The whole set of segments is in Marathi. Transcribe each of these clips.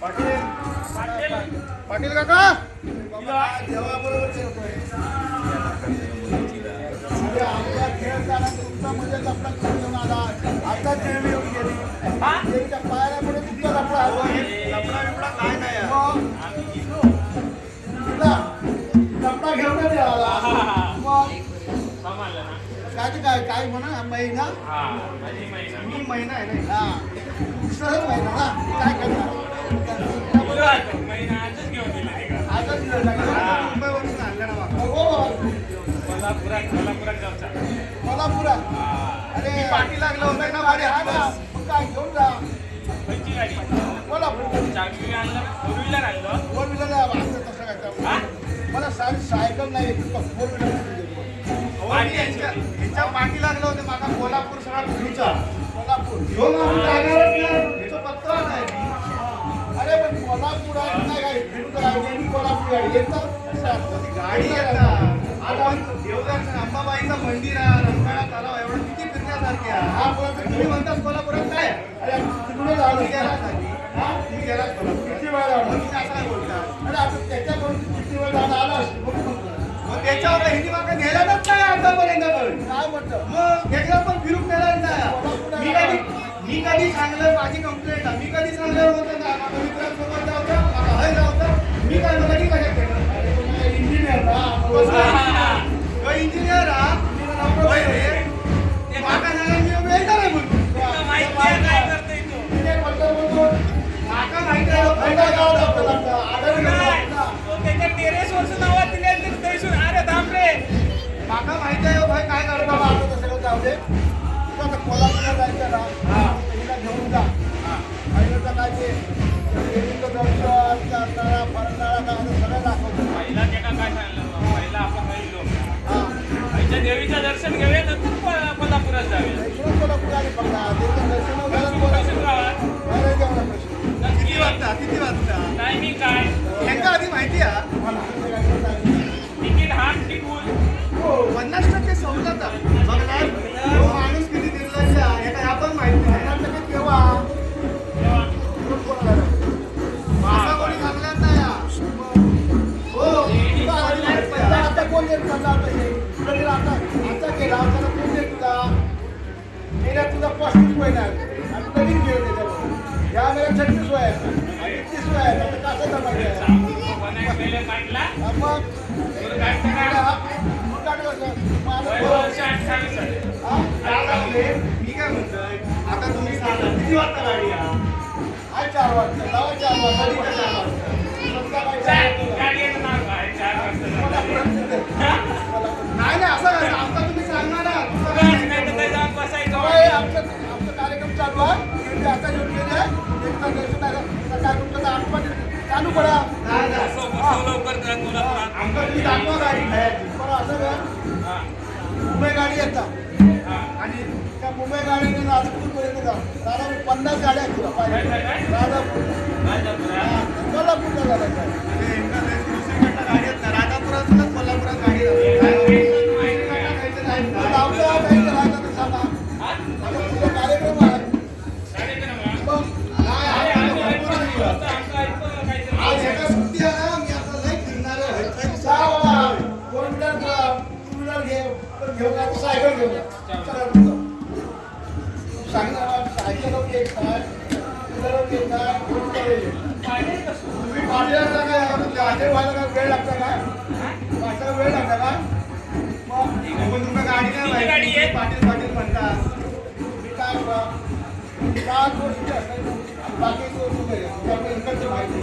पाटील. पाटील काका? आता येऊन गेली पायाला पुढे तुमचा लफडा हवा लफडा बिफडा काय नाही लफडा घेऊन ना काय काय काय म्हणा महिना मी महिना आहे नाही कोल्हापुरात अरे पाठी लागलं होतं ना अरे हा ना. मग काय घेऊन जा. कोणची गाडी. आणलं फोर व्हीलर आणलं. फोर व्हीलर असं तसं काय हा? मला सारी सायकल नाही फोर व्हीलर हो, यांच्या यांच्या पाठी लागलं होतं माझा कोल्हापूर सगळा फिरूचा कोल्हापूर. घेऊन आम्ही जाणारच नाही. नाही अरे पण कोल्हापूर आहे नाही नेहमी कोल्हापूर गाडी. येतं कसं असतं? गाडी येतात तुम्ही कोल्हापुरात काय तुम्ही हा? किती वेळा आलो असं बोलता अरे आता त्याच्याकडून किती वेळ झाला आला मग त्याच्यावर हिंदी मागं नेल्यानंच नाही आतापर्यंत पण काय म्हणतं मग एकदा पण फिरून नेलं नाही मी कधी मी कधी सांगलं माझी कंप्लेंट माका माहिती आहे हो भाई काय करतो आता नको जाऊ दे. तू आता कोल्हापूरला जायचं ना, हा. हिला घेऊन जा. आता काय ते नळा, फरसाणा काय सगळं दाखवतो. पहिला केका काय सांगितलं पहिला आपण गेलो हा. आईच्या देवीचं दर्शन घेऊया नंतर को- कोल्हापुरात जाऊया कोल्हापूर आली. देवीचं दर्शन किती वाजता किती वाजता टायमिंग काय ह्यांका आधी माहिती आहे माणूस किती निर्लज्ज आहे काय आपण माहिती नाही केव्हा? कोणी सांगणार नाही हो आता कोण देत आता हे? आता आता केला आता कोण देत तुला गेल्या तुझा पस्तीस महिना आहे. नवीन त्याच्यावर या वेळेला छत्तीस वय आहे आणि वय आहे आता कसं मग मी काय म्हणतोय आता तुम्ही सांगा किती वाजता गाडी चार वाजता जावा चार वाजता चार वाजता? काय नाही नाही असं आता तुम्ही सांगणार ना. कार्यक्रम चालू आहे ते आता येऊन आहे. सकाळी तुमचं चालू करा कोल्हापुरात. आमचं तुम्ही दाखवा गाडी. पण असं हा, मुंबई गाडी येतात. आणि त्या मुंबई गाडीने नागपूरपर्यंत जा. दादा मी पन्नास गाड्या तुला पाहिजे? राजापूर. कोल्हापूरला जायचं. वेळ लागता काय पाटीलला वेळ लागता काय मग तुमका गाडी नाही गाडी. आहे? पाटील पाटील म्हणतात काय चार गोष्टी असतात बाकी त्यामुळे इकडची माहिती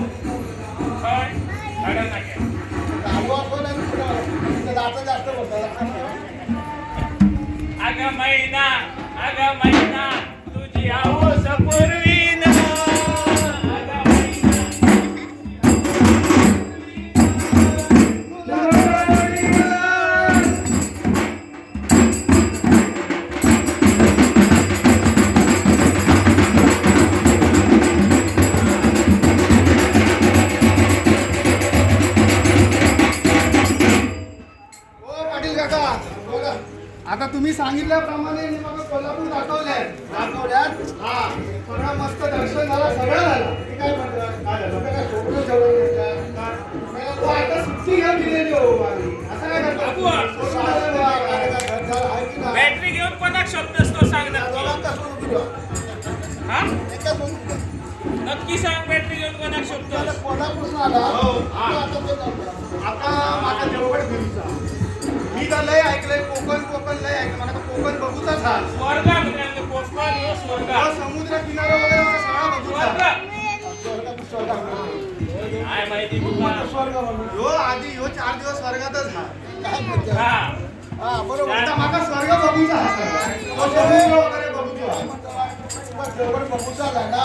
जास्त बोलतात. अगं मैना अगं मैना तुझी आऊस देवगड फिरूचा मी तर लय ऐकलंय कोकण कोकण लय ऐकलं मला तर कोकण बघूचाच हा स्वर्ग कोकण ह्यो स्वर्ग. हा समुद्र किनारा वगैरे असं सगळा बघूचा. स्वर्ग. स्वर्गात. काय माहिती. ह्यो आधी ह्यो चार दिवस स्वर्गातच हा. काय म्हणते? हा. हा, बरोबर. आता माका स्वर्ग बघूचा हा वगैरे बघूचो. झाला.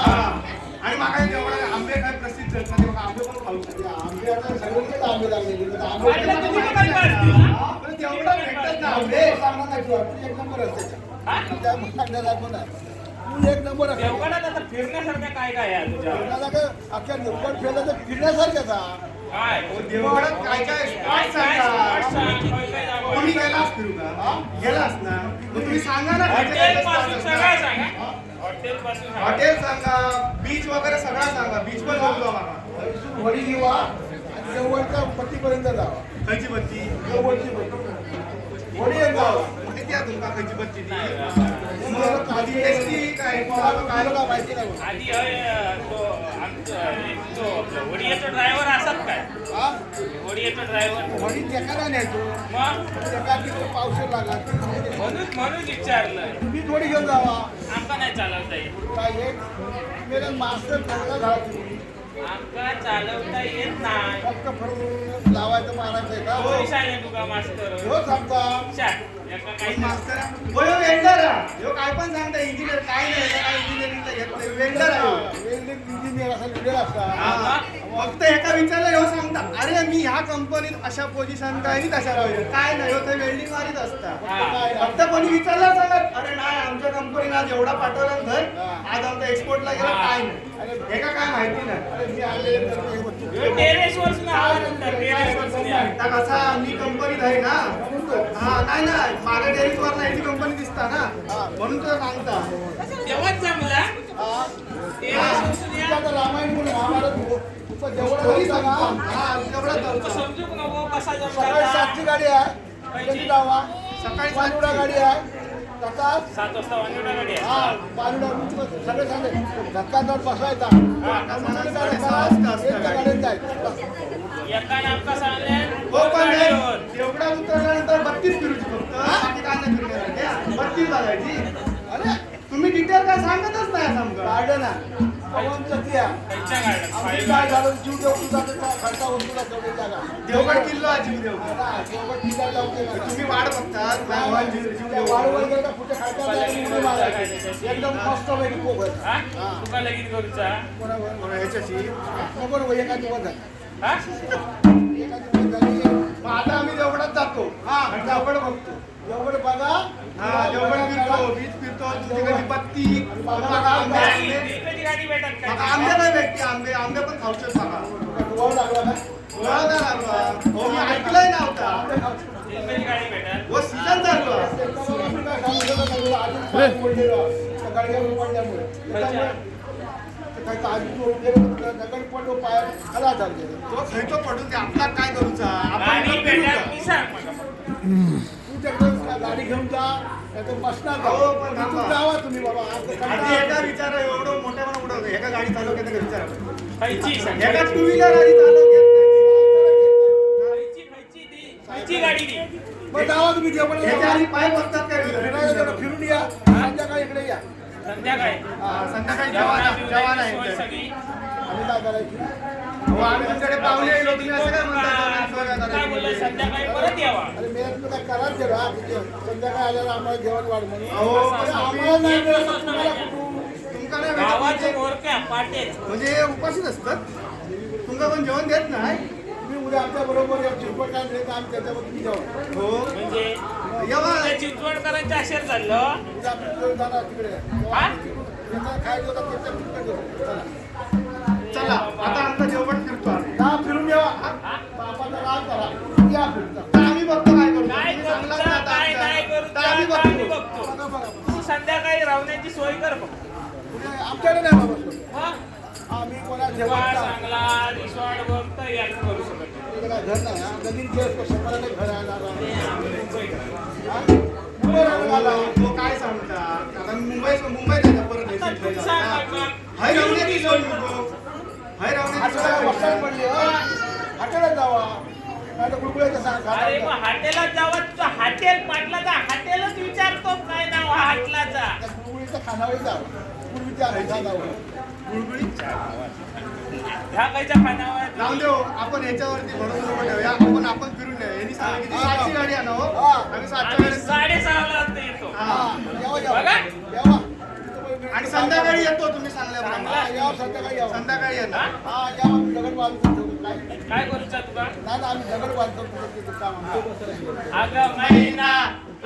आणि माका जेवढा आंबे काय प्रसिद्ध आहेत आंबे पण खाऊ ते आंबे आता सगळीकडेच आंबे लागलेले. तर आंबे तेवढं ना आंबे. सांगणार नाही. तू एक नंबर असते हा? आहे. तू एक नंबर काय काय अख्ख्या निव्वळ फिरलं तर. काय? देवगडात काय स्पॉट सांगा? तुम्ही गेलास फिरू का गेलास ना? तुम्ही सांगा ना हॉटेल. सांगा बीच वगैरे सगळं सांगा बीच पण बघतो आम्हाला वडी घेऊ. आणि जवळच्या पट्टीपर्यंत जावा खयची बत्ती जवळची पट्टी वडी जावा माहिती तुमका खयची बत्ती ती. काय? मला माहिती नाही. आधी तो आमचं वडियाचा ड्रायव्हर असत काय? वडियाचा ड्रायव्हर वडी टेकाला न्यायचो. मग? तिथे पावसाळा लागला म्हणून म्हणून विचारलं. तुम्ही थोडी घेऊन जावा. आमका नाही चालवता येत. काय एक मास्टर ठरला झाला. तुम्ही आमका चालवता येत नाही. फक्त फरून लावायचं मारायचं आहे का? हो. तुका मास्तर हो सांगता एका काही मास्तर हो ह्यो ह्यो काय पण सांगता इंजिनियर काय नाही काय घेत नाही. आहे. वेल्डिंग इंजिनियर असा लिहिलेला असता. हा. फक्त एका विचारलं ह्यो सांगता. अरे मी ह्या कंपनीत अशा पोझिशन काय आणि तशा राहिलो. काय नाही ते वेल्डिंग मारीत असता. हा. फक्त कोणी विचारलं सांगत अरे नाही आमच्या कंपनीने आज एवढा पाठवला घर आज आमचा एक्सपोर्टला गेला काय नाही. हे का काय माहिती नाही. सुद्धा सुद्धा आता कसा मी कंपनीत आहे ना. हा नाही नाही. माझ्या टेरिसवर ना याची कंपनी दिसता ना. म्हणून तुला सांगता. तेव्हाच आता रामायण म्हणून महाभारत जेवढं ना, सांगता हा तेवढा नको कसा सकाळी सातची गाडी आहे. गाडी आहे. सकाळ सात वाजता वांगडा गाडी हा आहे पानुडा सगळे सांगे धक्का तर बसवायचा. धक्का म्हणून साडे गाडी सहा करा, वाजता असतं एकच्या गाडी. गाडीत जायचं. बस. एकाने आमका सांगले हो पण गाडीवर. एवढा उतरल्यानंतर बत्तीस फिरूची फक्त. बाकी काय नाही फिरणार बत्तीस बघायची. अरे तुम्ही डिटेल काय सांगतच नाही समजा गार्डन आहे जीव देवगड किल्ला तुम्ही वाट बघतात एकदम मस्त पैकी तुका लगीन करूचा ह्याच्याशी मग आता आम्ही देवगडात जातो हा आणि देवगड बघतो देवगड बघा हा देवगड फिरतो बीच फिरतो पत्ती कधी माका आंबे गाडी आंबे दिल्लीची गाडी भेटत आंबे नाही भेटते आंबे आंबे पण खाऊचे लागला हो मी ऐकलंय ना होता गाडी भेटत हो सीझन सांगू ते काय ताजी चोरून गेलं तर दगड पडलो पायात खरा झाला गेलं. तो खैतो पडून ते आपला काय करूचा? आपण गाडी भेटत का? मी सांग मला. तू तिकडं का गाडी घेऊन जा बसणार. हो. जावा तुम्ही बाबा आधी एका विचार एवढं मोठ्या एका गाडी चालव घेते का विचार. एका टू व्हीलर गाडी चालव घेत खायची खायची ती खायची गाडी ती. मग जावा तुम्ही जेवण नाही. ह्याच्या आधी पाय बसतात काय? फिरून या. संध्याकाळी इकडे या. संध्याकाळी. हा, संध्याकाळी जेवणा आहे सगळी. आम्ही काय करायची? हो आम्ही तुमच्याकडे पाहुणे येलो तुम्ही असं काय म्हणता? संध्याकाळी परत यावा. अरे मी तुम्ही काय कराच हा संध्याकाळी आल्यावर आम्हाला जेवण वाढ म्हणून. आम्हाला नाही एक मिळत, दिवस तुम्हाला नाही. कुठून? तुमका नाही भेटत गावाचे म्हणजे- उपाशीच असतात तुमका पण जेवण देत नाही. तुम्ही उद्या आमच्या बरोबर या चिरपट काय मिळेल आम्ही त्याच्यावर तुम्ही जेवण हो. म्हणजे येवा ते चिंचवडकरांच्या अशेर चाललं. उद्या आपण जाणार तिकडे. हा? जेवू. चला. आता आमचा जेवण जा फिरून येवा. बापाचा राग करा. या आम्ही बघतो काय करू? काय काय काय आम्ही बघतो. तू संध्याकाळी राहण्याची सोय कर बघ आमच्याकडे नाही बाबा. आम्ही कोणा घर नाही? नवीन घर. हा? आला? तो काय सांगतात मुंबई परत सांग हा. हाय, पडली हो. हॉटेलात जावा. हॉटेलात जावा हॉटेल पाटलाचा हॉटेलच विचारतो. काय नाव हॉटेलाचा? गुळगुळीचं खानावळी जावं. खानावर राहून देऊ. आपण याच्यावरती भरोसा नको ठेवूया. आपण आपण फिरून द्या यांनी सांगितलं की सातशे गाडी आणा हो. हा. आम्ही गाडी हा. हा. आणि संध्याकाळी येतो तुम्ही सांगल्याप्रमाणे हा, यावं, संध्याकाळी येणार. हा, यावं, आम्ही दगड बांधतो ठेवतो. काय? काय करूचा तुका? आम्ही दगड बांधतो ठेवतो, ते काम आमचं. अग महिना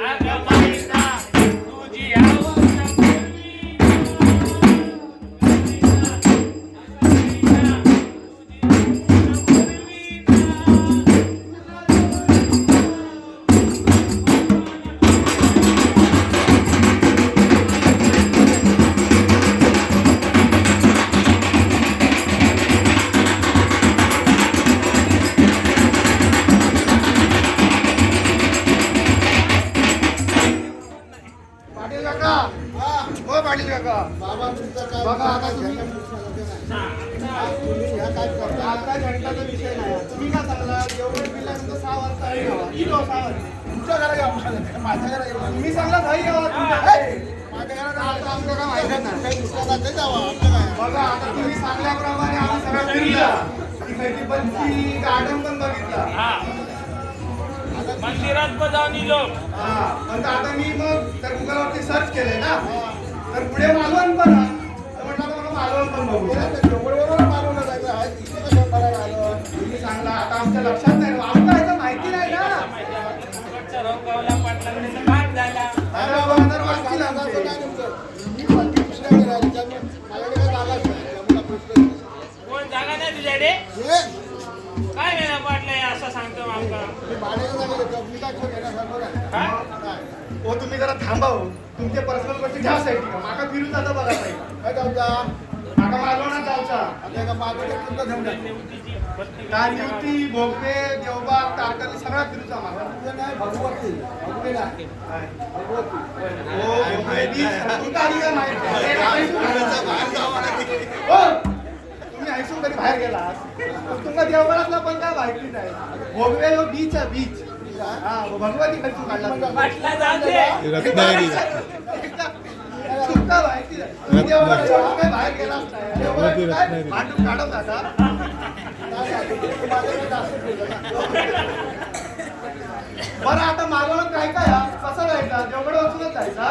अग महिना तुझी पाटील काका बाबा तुमचं काय बघा, आता तुम्ही- ह्या काय करता? आता घंटाचा विषय नाही. तुम्ही काय सांगला जेवढे पिल्यानंतर सहा वाजता. किलो सहा वाजता तुमच्या. माझ्या येऊ नका. तुम्ही सांगला भाई यावा तुमच्या हे, माझ्या घरात आता आमचं काय माहिती नाही. काही दुसऱ्या राज्यात जावं, आमचं काय? बघा आता तुम्ही सांगल्याप्रमाणे आम्ही सगळं फिरलं. तिथे पंची गार्डन पण बघितलं. हा. मंदिरात पण जाऊन इलो हा. पण आता मी मग त्या गुगलवरती सर्च केलंय ना. तर पुढे मालवण पण म्हटलं मला मालवण पण बघू. मालवणला जायचं आहे. इथे कसं बघायला आलं? तुम्ही सांगला आता आमच्या लक्षात नाही आमचं याचं माहिती नाही ना. अरे बाबा, तर वाचतील जागा नाही. तुझ्याकडे? काय वेळा पाटलाय असं सांगतो आमका. हा? तुम्ही जरा थांबा हो तुमचे पर्सनल गोष्टी जास्त आहे माका फिरून जाता बघा ताई काय जाऊचा? माका मालवणात जाऊचा आता एका घेऊन भोगवे देवबाग तारकर्ली सगळा फिरूचा माका तुझं नाही, भगवती. भगवती नाही. भगवती. हो भोगवे माहिती? हे हो, तुम्ही ऐसून कधी बाहेर गेला तुमका देवबागातला पण काय माहिती नाही भोगवे हो बीच आहे बीच हा भगवती तुम्ही. रत्नागिरी बाहेर रत्नागिरी. बरं आता मालवणात काय काय कसं जायचं जेवढं वाचूनच जायचा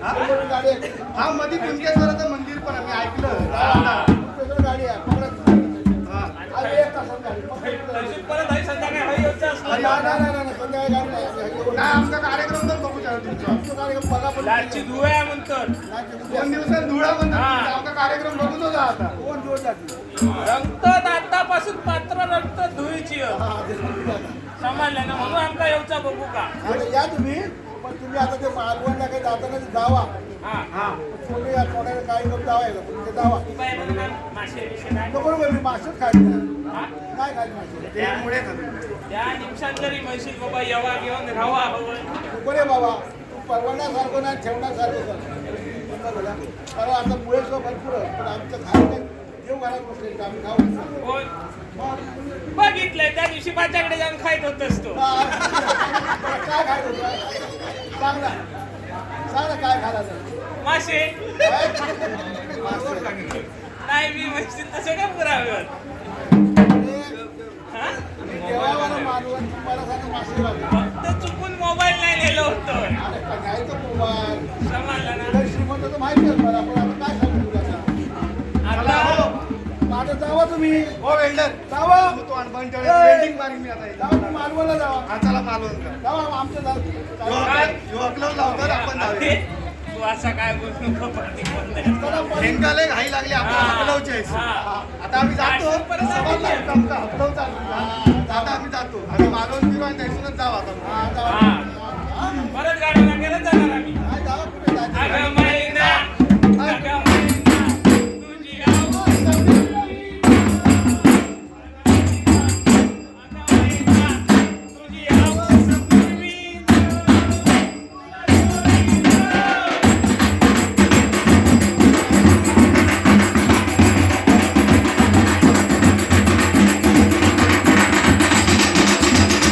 आता तुम्ही गाडी हा मध्ये कुंकेश्वराचं मंदिर पण आम्ही ऐकलं गाडी आहे. नाही, आमचा कार्यक्रम तर बघू शकतो कार्यक्रम बघा पण धुळे आहे दोन दिवसात धुळा म्हणतात आमचा कार्यक्रम बघून होता आता दोन दिवस रंगतात आतापासून पात्र रंगतात धुळीची. हा, समजलं ना म्हणून आमका येऊचा बघू का? या तुम्ही पण तुम्ही आता ते मालवणला काही जाताना जावा. तुम्ही या थोड्या काही लोक जावा ते जावा. काय काय? नको, मी मासेच खायचे. नाही? नाही खायचे मासे. ते मुळे खातो. त्या निमिषात जरी म्हणशील बाबा येवा घेऊन राहावा हवं नको रे बाबा. तू परवडण्यासारखं नाही ठेवण्यासारखं कर कारण आता मुळे भरपूर आहे. पण आमचं खायचं देव घरात बसले आम्ही खाऊ. बघितलंय त्या दिवशी माझ्याकडे जाऊन खायत होतस तो. हा, काय खायचं होतं? सांग. ना सांग ना काय खायचं मासे. काय? नाही मी म्हणशील तसं का पुराव्यावर अरे? मी देवावर मानवून तुम्हाला सांगा मासे लागले. फक्त चुकून मोबाईल नाही नेलं होतं. अरे का घ्यायचं मोबाईल. समजलं ना? श्रीमंत तर माहिती आहे मला पण जावा तुम्ही. हो वेल्डर जावा. तो वेल्डिंग मारीन मी आता जावा तुम्ही मालवणला जावा. हा चला मालवण जावा आमच्या जाऊ युवक- आपण जाऊया. तू असा काय बोलतो? घाई लागली आपण हकलवचे आता आम्ही जातो. आश्रमपर्यंत सवाल आलेली आमचा चालू आता आम्ही जातो. आता आणि त्याच्यातूनच जाऊ आता हा. परत जाणार आम्ही. जावा कुठे जायचं